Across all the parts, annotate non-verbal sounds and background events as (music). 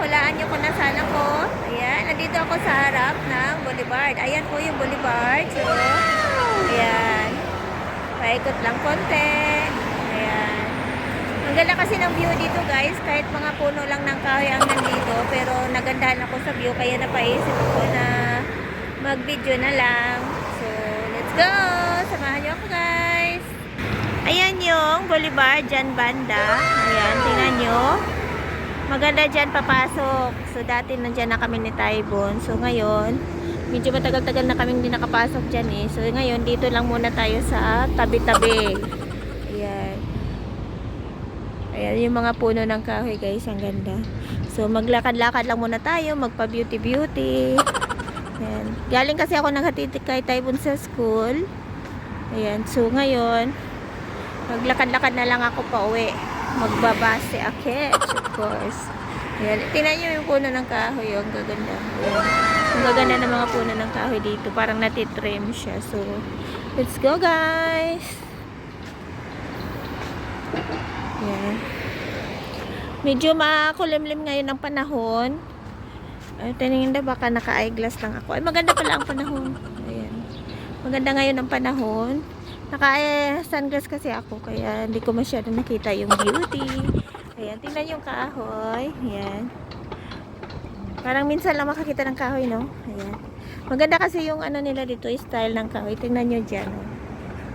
hulaan niyo kung nasaan ako. Ayan, nandito ako sa harap ng Boulevard. Ayan po yung Boulevard. So, ayan. Paikot lang konti. Ayan. Ang ganda kasi ng view dito guys. Kahit mga puno lang ng kahoy ang nandito. Pero nagandahan ako sa view. Kaya napaisip ko na mag-video na lang. So, let's go! Samahan niyo ako guys. Ayan yung Boulevard, dyan banda. Ayan, tingnan nyo. Maganda dyan papasok. So, dati nandyan na kami ni Taibon. So, ngayon, medyo matagal-tagal na kami hindi nakapasok dyan eh. So, ngayon, dito lang muna tayo sa tabi-tabi. Ayan. Ayan, yung mga puno ng kahoy guys, ang ganda. So, maglakad-lakad lang muna tayo, magpa-beauty-beauty. Ayan. Galing kasi ako naghatid kay Taibon sa school. Ayan, so ngayon, maglakad-lakad na lang ako pa uwi. Magbabase akit, of (laughs) course. Ayan, tingnan nyo yung puno ng kahoy, oh, ang gaganda. Ayan. Ang gaganda ng mga puno ng kahoy dito, parang natitrim siya. So, let's go guys! Ayan. Medyo makulimlim ngayon ang panahon. Ay, tinignan na baka naka-eyeglass lang ako. Ay, maganda pala ang panahon. Ayan. Maganda ngayon ang panahon. Naka-sunglass kasi ako, kaya hindi ko masyado nakita yung beauty. Ayan, tingnan yung kahoy. Ayan. Parang minsan lang makakita ng kahoy, no? Ayan. Maganda kasi yung ano nila dito, style ng kahoy. Tingnan nyo dyan, oh.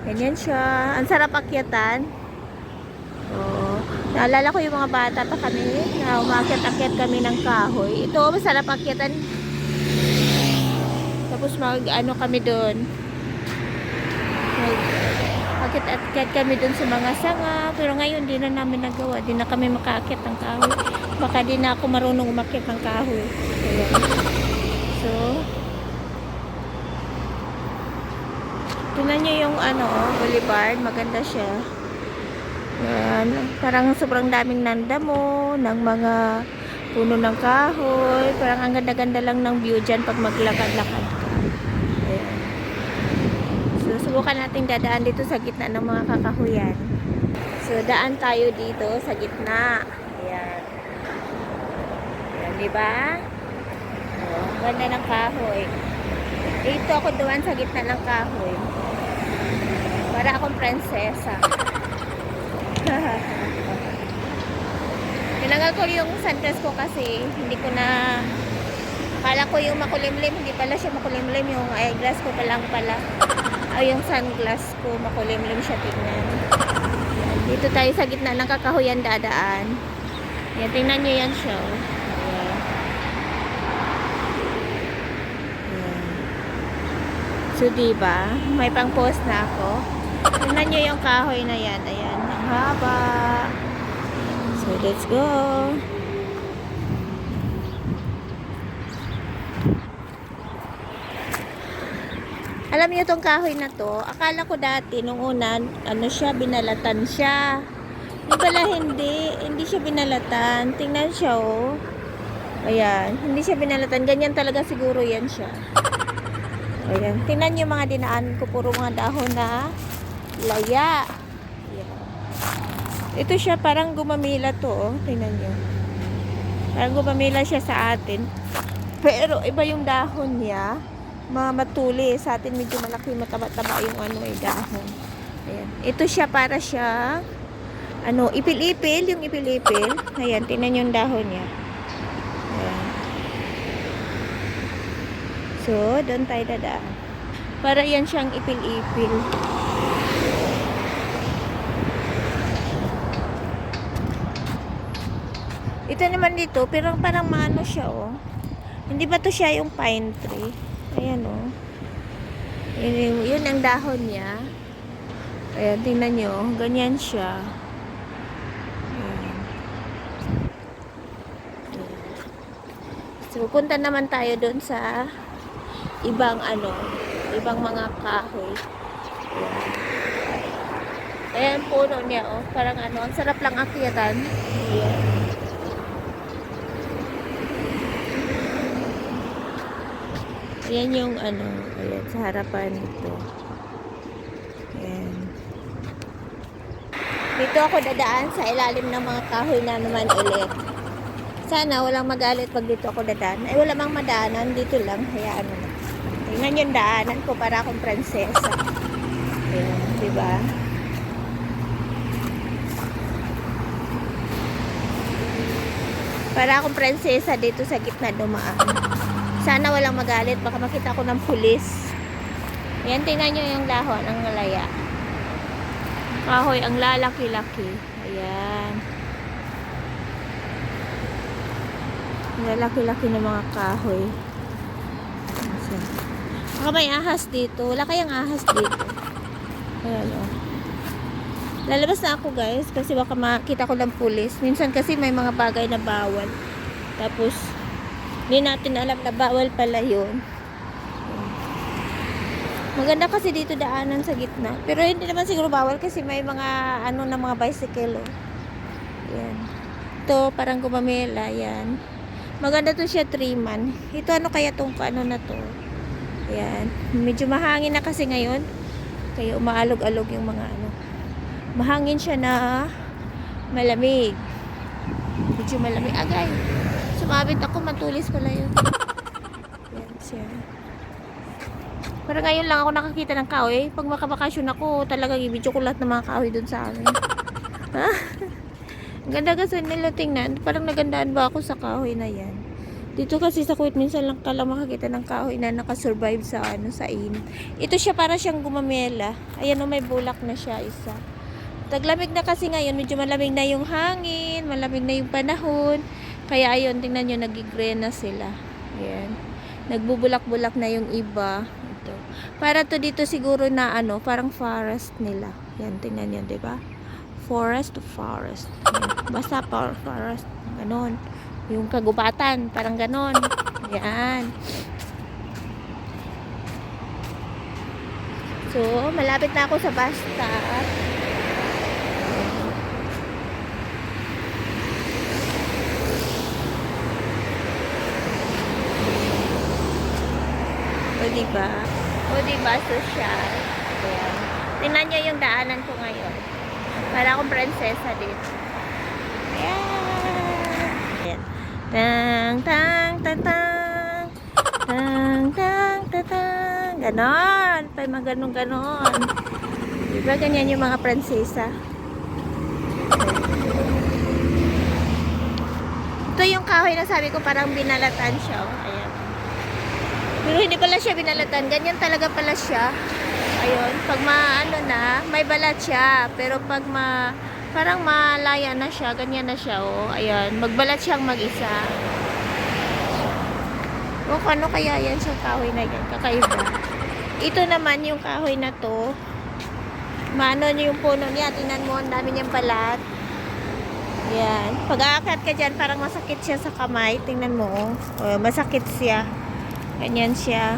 Ganyan siya. Ang sarap akyatan. Oh, naalala ko yung mga bata pa kami na umakyat-akyat kami ng kahoy. Ito, masarap akyatan. Tapos mag, ano kami doon. Akyat-akyat kami doon sa mga sanga. Pero ngayon, di na namin nagawa. Di na kami makaakyat ng kahoy. Baka di na ako marunong umakyat ng kahoy. Ayan. So, tingnan nyo yung ano, oh, boulevard. Maganda siya. Yan. Parang sobrang daming nandamo ng mga puno ng kahoy. Parang ang ganda-ganda lang ng view dyan pag maglakad-lakad ka. Ayan. So, subukan natin dadaan dito sa gitna ng mga kakahuyan. So, daan tayo dito sa gitna. Ayan. Ayan, di ba? Oh, ganda ng kahoy. Dito ako duwan sa gitna ng kahoy. Para akong prinsesa. (laughs) Tinanggal ko yung sunglass ko kasi hindi ko na akala ko yung makulimlim hindi pala siya makulimlim yung eyeglass ko pa lang pala o yung sunglass ko makulimlim siya tingnan Yan. dito tayo sa gitna ng kakahuyan dadaan yan tingnan nyo yan siya oh. Ayan. Ayan. so diba may pang post na ako tingnan nyo yung kahoy na yan ayan ang haba So, let's go. Alam niyo tong kahoy na to, akala ko dati nung una, ano siya, binalatan siya. Hindi pala hindi, hindi siya binalatan. Tingnan siya oh. Ayan, hindi siya binalatan. Ganyan talaga siguro yan siya. Ayan, tingnan niyo mga dinaan ko, puro mga dahon na laya. Ayan. Ito siya, parang gumamila to, oh. Tingnan nyo. Parang gumamila siya sa atin. Pero iba yung dahon niya. Mga matuli. Sa atin medyo malaki, mataba-taba yung ano eh, dahon. Ayan. Ito siya, para siya, ano, ipil-ipil, yung ipil-ipil. Ayan, tingnan yung dahon niya. Ayan. So, doon tayo dadaan. Para yan siyang ipil-ipil. Ito naman dito, pero parang maano siya, oh. Hindi ba to siya yung pine tree? Ayan, oh. Yun, yun ang dahon niya. Ayan, tingnan nyo. Ganyan siya. Ayan. So, punta naman tayo doon sa ibang ano, ibang mga kahoy. Ayan. Ayan, puno niya, oh. Parang ano, ang sarap lang akyatan. Ayan. Ayan yung ano, ayan, sa harapan nito. Ayan. Dito ako dadaan sa ilalim ng mga kahoy na naman ulit. Sana walang magalit pag dito ako dadaan. Ay, wala mang madaanan. Dito lang. Hayaan mo na. Tingnan yung daanan ko para akong prinsesa. Ayan, di ba? Para akong prinsesa dito sa gitna dumaan. Sana walang magalit. Baka makita ko ng pulis. Ayan, tingnan nyo yung laho ng malaya. Kahoy, ang lalaki-laki. Ayan. Ang lalaki-laki ng mga kahoy. Baka may ahas dito. Wala kayang ahas dito. Ayan o. Lalabas na ako guys kasi baka makita ko ng pulis. Minsan kasi may mga bagay na bawal. Tapos, hindi natin alam na bawal pala yun. Maganda kasi dito daanan sa gitna. Pero hindi naman siguro bawal kasi may mga ano na mga bicycle. Oh. Yan. Ito parang gumamela. Yan. Maganda to siya 3 man. Ito ano kaya tong ano na to. Yan. Medyo mahangin na kasi ngayon. Kaya umaalog-alog yung mga ano. Mahangin siya na malamig. Medyo malamig. Agay. Sumabit ako. Matulis pala yun. Yan siya. Pero ngayon lang ako nakakita ng kahoy. Pag makabakasyon ako, talagang i-video ko lahat ng mga kahoy dun sa amin. Ha? (laughs) Ang ganda kasi nila tingnan. Parang nagandaan ba ako sa kahoy na yan. Dito kasi sa Kuwait, minsan lang ka lang makakita ng kahoy na nakasurvive sa ano sa init. Ito siya para siyang gumamela. Ayan o, may bulak na siya isa. Taglamig na kasi ngayon, medyo malamig na yung hangin, malamig na yung panahon. Kaya ayun, tingnan nyo, nagigreen na sila. Ayan. Nagbubulak-bulak na yung iba. Ito. Para to dito siguro na ano, parang forest nila. Yan, tingnan nyo, di ba? Forest to forest. Yan. Basta for, forest. Ganon. Yung kagubatan, parang ganon. Yan. So, malapit na ako sa bus stop. O, diba? O, diba? Social. Ayan. Tingnan nyo yung daanan ko ngayon. Para akong prinsesa dito. Ayan. Ayan. Tang, tang, tang, tang. Tang, tang, tang, tang. Ganon. Pa mga ganon, ganon. Diba ganyan yung mga prinsesa? Ito yung kahoy na sabi ko parang binalatan siya. oh. Ayan. Pero hindi pala siya binalatan. Ganyan talaga pala siya. Ayun. Pag maano na, may balat siya. Pero pag ma, parang malaya na siya, ganyan na siya. Oh. Ayan. Magbalat siyang mag-isa. O ano kaya yan sa kahoy na yan? Kakaiba. Ito naman yung kahoy na to. Maano niyo yung puno niya. Tingnan mo, ang dami niyang balat. Yan. Pag aakyat ka dyan, parang masakit siya sa kamay. Tingnan mo. oh. Oh, masakit siya. Ganyan siya.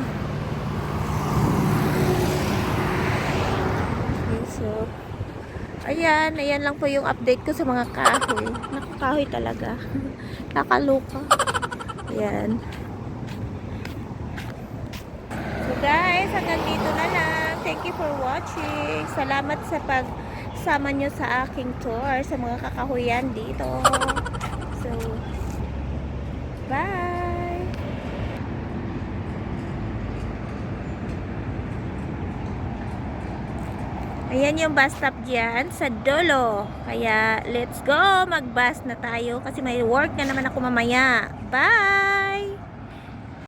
Okay, so, ayan. Ayan lang po yung update ko sa mga kahoy. Nakakahoy talaga. (laughs) Nakaluka. Ayan. So guys, hanggang dito na lang. Thank you for watching. Salamat sa pagsama nyo sa aking tour sa mga kakahuyan dito. So, bye! Ayan yung bus stop dyan sa Dolo. Kaya, let's go! Mag-bus na tayo kasi may work na naman ako mamaya. Bye!